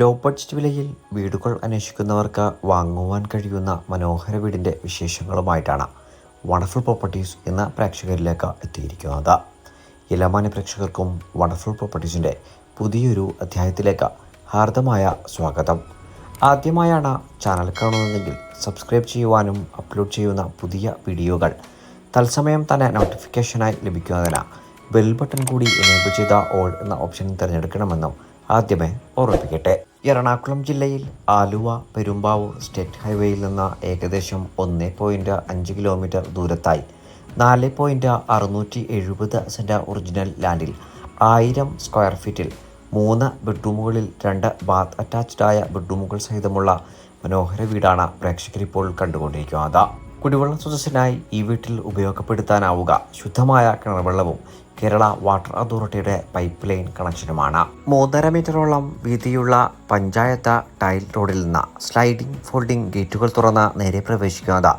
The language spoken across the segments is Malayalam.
ലോ ബഡ്ജറ്റ് വിലയിൽ വീടുകൾ അന്വേഷിക്കുന്നവർക്ക് വാങ്ങുവാൻ കഴിയുന്ന മനോഹര വീടിന്റെ വിശേഷങ്ങളുമായിട്ടാണ് വണ്ടർഫുൾ പ്രോപ്പർട്ടീസ് എന്ന പ്രേക്ഷകരിലേക്ക് എത്തിയിരിക്കുന്നത്. ഇലമാന പ്രേക്ഷകർക്കും വണ്ടർഫുൾ പ്രോപ്പർട്ടീസിന്റെ പുതിയൊരു അധ്യായത്തിലേക്ക് ഹാർദമായ സ്വാഗതം. ആദ്യമായാണ് ചാനൽ കാണുന്നതെങ്കിൽ സബ്സ്ക്രൈബ് ചെയ്യുവാനും അപ്ലോഡ് ചെയ്യുന്ന പുതിയ വീഡിയോകൾ തത്സമയം തന്നെ നോട്ടിഫിക്കേഷനായി ലഭിക്കുന്നതിന് ബെൽ ബട്ടൺ കൂടി എനേബിൾ ചെയ്ത ഓൾ എന്ന ഓപ്ഷൻ തിരഞ്ഞെടുക്കണമെന്നും ആദ്യമേ ഓർമ്മിപ്പിക്കട്ടെ എറണാകുളം ജില്ലയിൽ ആലുവ പെരുമ്പാവൂർ സ്റ്റേറ്റ് ഹൈവേയിൽ നിന്ന് ഏകദേശം ഒന്ന് പോയിന്റ് അഞ്ച് കിലോമീറ്റർ ദൂരത്തായി. നാല് പോയിന്റ് അറുന്നൂറ്റി എഴുപത് സെന്റ് ഒറിജിനൽ ലാൻഡിൽ ആയിരം സ്ക്വയർ ഫീറ്റിൽ മൂന്ന് ബെഡ്റൂമുകളിൽ രണ്ട് ബാത്ത് അറ്റാച്ച്ഡായ ബെഡ്റൂമുകൾ സഹിതമുള്ള മനോഹര വീടാണ് പ്രേക്ഷകരിപ്പോൾ കണ്ടുകൊണ്ടിരിക്കുന്നത്. കുടിവെള്ള സ്രോതസ്സിനായി ഈ വീട്ടിൽ ഉപയോഗപ്പെടുത്താനാവുക. ശുദ്ധമായ കിണർവെള്ളവും കേരള വാട്ടർ അതോറിറ്റിയുടെ പൈപ്പ് ലൈൻ കണക്ഷനുമാണ്. മൂന്നര മീറ്ററോളം വീതിയുള്ള പഞ്ചായത്ത് ടൈൽ റോഡിൽ നിന്ന് സ്ലൈഡിംഗ് ഫോൾഡിംഗ് ഗേറ്റുകൾ തുറന്ന് നേരെ പ്രവേശിക്കുന്നത്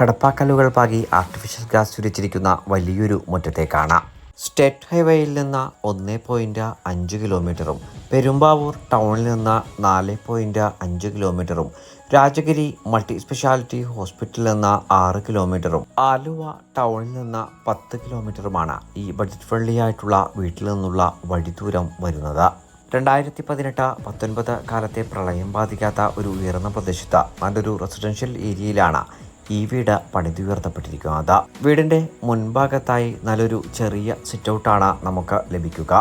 കടപ്പാക്കല്ലുകൾ പാകി ആർട്ടിഫിഷ്യൽ ഗ്യാസ് ചുരിച്ചിരിക്കുന്ന വലിയൊരു മുറ്റത്തേക്കാണ്. സ്റ്റേറ്റ് ഹൈവേയിൽ നിന്ന് ഒന്ന് പോയിന്റ് അഞ്ച് കിലോമീറ്ററും പെരുമ്പാവൂർ ടൗണിൽ നിന്ന് നാല് പോയിന്റ് അഞ്ച് കിലോമീറ്ററും രാജഗിരി മൾട്ടി സ്പെഷ്യാലിറ്റി ഹോസ്പിറ്റലിൽ നിന്ന് ആറ് കിലോമീറ്ററും ആലുവ ടൗണിൽ നിന്ന് പത്ത് കിലോമീറ്ററുമാണ് ഈ ബഡ്ജറ്റ് ഫ്രണ്ട്ലി ആയിട്ടുള്ള വീട്ടിൽ നിന്നുള്ള വഴിദൂരം വരുന്നത്. രണ്ടായിരത്തി പതിനെട്ട് പത്തൊൻപത് കാലത്തെ പ്രളയം ബാധിക്കാത്ത ഒരു ഉയർന്ന പ്രദേശത്ത് നല്ലൊരു റെസിഡൻഷ്യൽ ഏരിയയിലാണ് ഈ വീട് പണിതുയർത്തപ്പെട്ടിരിക്കുന്നത്. വീടിന്റെ മുൻഭാഗത്തായി നല്ലൊരു ചെറിയ സിറ്റൗട്ടാണ് നമുക്ക് ലഭിക്കുക.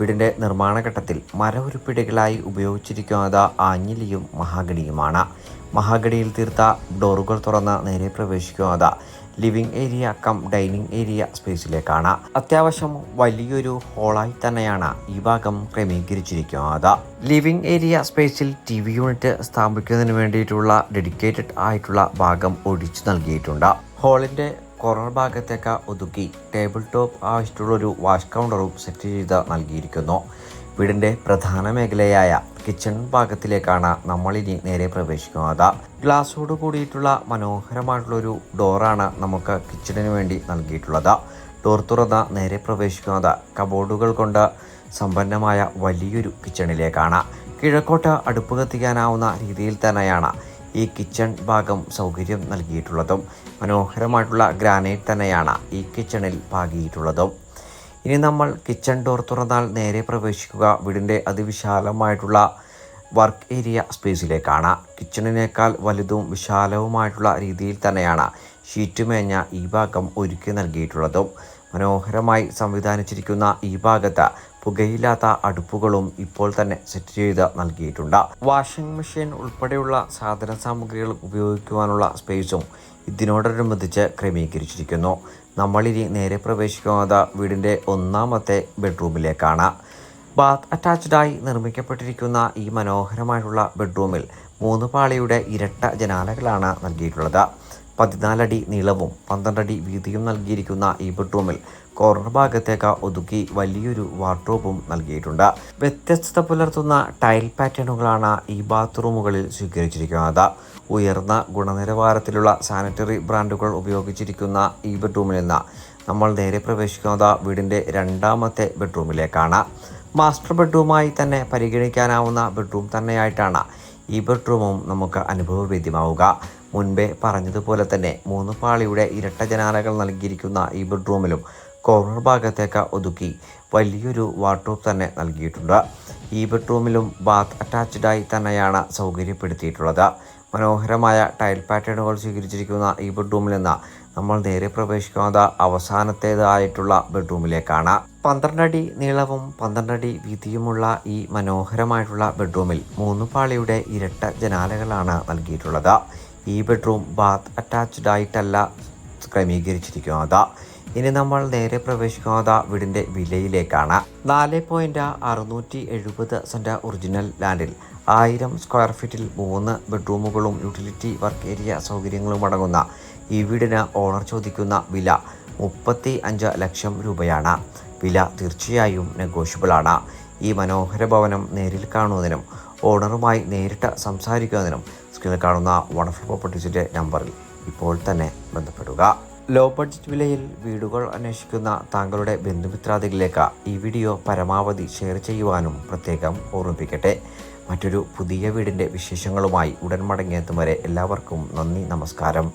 വീടിന്റെ നിർമ്മാണ ഘട്ടത്തിൽ മരഉരുപ്പിടികളായി ഉപയോഗിച്ചിരിക്കുന്നത് ആഞ്ഞിലിയും മഹാഗണിയുമാണ്. മഹാഗണിയിൽ തീർത്ത ഡോറുകൾ തുറന്ന് നേരെ പ്രവേശിക്കുന്നത് living area cum dining area സ്പേസിലേക്കാണ്. അത്യാവശ്യം വലിയൊരു ഹോളായി തന്നെയാണ് ഈ ഭാഗം ക്രമീകരിച്ചിരിക്കുന്നത്. ലിവിംഗ് ഏരിയ സ്പേസിൽ ടി വി യൂണിറ്റ് സ്ഥാപിക്കുന്നതിന് വേണ്ടിയിട്ടുള്ള ഡെഡിക്കേറ്റഡ് ആയിട്ടുള്ള ഭാഗം ഒഴിച്ചു നൽകിയിട്ടുണ്ട്. ഹാളിന്റെ കോർണർ ഭാഗത്തേക്ക് ഒതുക്കി ടേബിൾ ടോപ്പ് ആവശ്യമുള്ളൊരു വാഷ് കൗണ്ടറും സെറ്റ് ചെയ്ത് നൽകിയിരിക്കുന്നു. വീടിന്റെ പ്രധാന മേഖലയായ കിച്ചൺ ഭാഗത്തിലേക്കാണ് നമ്മളിനി നേരെ പ്രവേശിക്കുന്നത്. ഗ്ലാസോട് കൂടിയിട്ടുള്ള മനോഹരമായിട്ടുള്ളൊരു ഡോറാണ് നമുക്ക് കിച്ചണിന് വേണ്ടി നൽകിയിട്ടുള്ളത്. ഡോർ തുറന്ന് നേരെ പ്രവേശിക്കുന്നത് കബോർഡുകൾ കൊണ്ട് സമ്പന്നമായ വലിയൊരു കിച്ചണിലേക്കാണ്. കിഴക്കോട്ട് അടുപ്പ് കത്തിക്കാനാവുന്ന രീതിയിൽ തന്നെയാണ് ഈ കിച്ചൺ ഭാഗം സൗകര്യം നൽകിയിട്ടുള്ളതും മനോഹരമായിട്ടുള്ള ഗ്രാനൈറ്റ് തന്നെയാണ് ഈ കിച്ചണിൽ പാകിയിട്ടുള്ളതും. ഇനി നമ്മൾ കിച്ചൺ ഡോർ തുറന്നാൽ നേരെ പ്രവേശിക്കുക. വീടിന്റെ അതിവിശാലമായിട്ടുള്ള വർക്ക് ഏരിയ സ്പേസിലേക്കാണ്. കിച്ചണിനേക്കാൾ വലുതും വിശാലവുമായിട്ടുള്ള രീതിയിൽ തന്നെയാണ് ഷീറ്റ് മേഞ്ഞ ഈ ഭാഗം ഒരുക്കി നൽകിയിട്ടുള്ളതും. മനോഹരമായി സംവിധാനിച്ചിരിക്കുന്ന ഈ ഭാഗത്ത് പുകയില്ലാത്ത അടുപ്പുകളും ഇപ്പോൾ തന്നെ സെറ്റ് ചെയ്ത് നൽകിയിട്ടുണ്ട്. വാഷിംഗ് മെഷീൻ ഉൾപ്പെടെയുള്ള സാധന സാമഗ്രികൾ ഉപയോഗിക്കുവാനുള്ള സ്പേസും ഇതിനോടനുബന്ധിച്ച് ക്രമീകരിച്ചിരിക്കുന്നു. നമ്മളിനി നേരെ പ്രവേശിക്കുന്നത് വീടിന്റെ ഒന്നാമത്തെ ബെഡ്റൂമിലേക്കാണ് ബാത്ത് അറ്റാച്ച്ഡായി നിർമ്മിക്കപ്പെട്ടിരിക്കുന്ന ഈ മനോഹരമായിട്ടുള്ള ബെഡ്റൂമിൽ മൂന്ന് പാളിയുടെ ഇരട്ട ജനാലകളാണ് നൽകിയിട്ടുള്ളത്. പതിനാലടി നീളവും പന്ത്രണ്ടടി വീതിയും നൽകിയിരിക്കുന്ന ഈ ബെഡ്റൂമിൽ കോർണർ ഭാഗത്തേക്ക് ഒതുക്കി വലിയൊരു വാർഡ്രോബും നൽകിയിട്ടുണ്ട്. വ്യത്യസ്തത പുലർത്തുന്ന ടൈൽ പാറ്റേണുകളാണ് ഈ ബാത്റൂമുകളിൽ സ്വീകരിച്ചിരിക്കുന്നത്. ഉയർന്ന ഗുണനിലവാരത്തിലുള്ള സാനിറ്ററി ബ്രാൻഡുകൾ ഉപയോഗിച്ചിരിക്കുന്ന ഈ ബെഡ്റൂമിൽ നിന്ന് നമ്മൾ നേരെ പ്രവേശിക്കുന്നത് വീടിന്റെ രണ്ടാമത്തെ ബെഡ്റൂമിലേക്കാണ്. മാസ്റ്റർ ബെഡ്റൂമായി തന്നെ പരിഗണിക്കാനാവുന്ന ബെഡ്റൂം തന്നെയായിട്ടാണ് ഈ ബെഡ്റൂമും നമുക്ക് അനുഭവവേദ്യമാവുക. മുൻപേ പറഞ്ഞതുപോലെ തന്നെ മൂന്ന് പാളിയുടെ ഇരട്ട ജനാലകൾ നൽകിയിരിക്കുന്ന ഈ ബെഡ്റൂമിലും കോർണർ ഭാഗത്തേക്ക് ഒതുക്കി വലിയൊരു വാർഡ്രോബ് തന്നെ നൽകിയിട്ടുണ്ട്. ഈ ബെഡ്റൂമിലും ബാത്ത് അറ്റാച്ച്ഡായി തന്നെയാണ് സൗകര്യപ്പെടുത്തിയിട്ടുള്ളത്. മനോഹരമായ ടൈൽ പാറ്റേണുകൾ സ്വീകരിച്ചിരിക്കുന്ന ഈ ബെഡ്റൂമിൽ നിന്ന് നമ്മൾ നേരെ പ്രവേശിക്കുന്നത് അവസാനത്തേതായിട്ടുള്ള ബെഡ്റൂമിലേക്കാണ്. പന്ത്രണ്ടടി നീളവും പന്ത്രണ്ടടി വീതിയുമുള്ള ഈ മനോഹരമായിട്ടുള്ള ബെഡ്റൂമിൽ മൂന്ന് പാളിയുടെ ഇരട്ട ജനാലകളാണ് നൽകിയിട്ടുള്ളത്. ഈ ബെഡ്റൂം ബാത്ത് അറ്റാച്ച്ഡ് ആയിട്ടല്ല ക്രമീകരിച്ചിരിക്കുന്നത്. ഇനി നമ്മൾ നേരെ പ്രവേശിക്കുന്നത് വീടിന്റെ വിലയിലേക്കാണ്. നാല് പോയിന്റ് അറുന്നൂറ്റി എഴുപത് സെന്റ് ഒറിജിനൽ ലാൻഡിൽ ആയിരം സ്ക്വയർ ഫീറ്റിൽ മൂന്ന് ബെഡ്റൂമുകളും യൂട്ടിലിറ്റി വർക്ക് ഏരിയ സൗകര്യങ്ങളും അടങ്ങുന്ന ഈ വീടിന് ഓണർ ചോദിക്കുന്ന വില മുപ്പത്തി അഞ്ച് ലക്ഷം രൂപയാണ്. വില തീർച്ചയായും നെഗോഷ്യബിളാണ് ഈ മനോഹര ഭവനം നേരിൽ കാണുന്നതിനും ഓണറുമായി നേരിട്ട് സംസാരിക്കുന്നതിനും സ്ക്രീനിൽ കാണുന്ന വണ്ടർഫുൾ പ്രോപ്പർട്ടീസിന്റെ നമ്പറിൽ ഇപ്പോൾ തന്നെ ബന്ധപ്പെടുക. ലോ ബഡ്ജറ്റ് വിലയിൽ വീടുകൾ അന്വേഷിക്കുന്ന താങ്കളുടെ ബന്ധുമിത്രാദികളിലേക്ക് ഈ വീഡിയോ പരമാവധി ഷെയർ ചെയ്യുവാനും പ്രത്യേകം ഓർമ്മിപ്പിക്കട്ടെ. മറ്റൊരു പുതിയ വീടിന്റെ വിശേഷങ്ങളുമായി ഉടൻ മടങ്ങിയെത്തും വരെ എല്ലാവർക്കും നന്ദി നമസ്കാരം.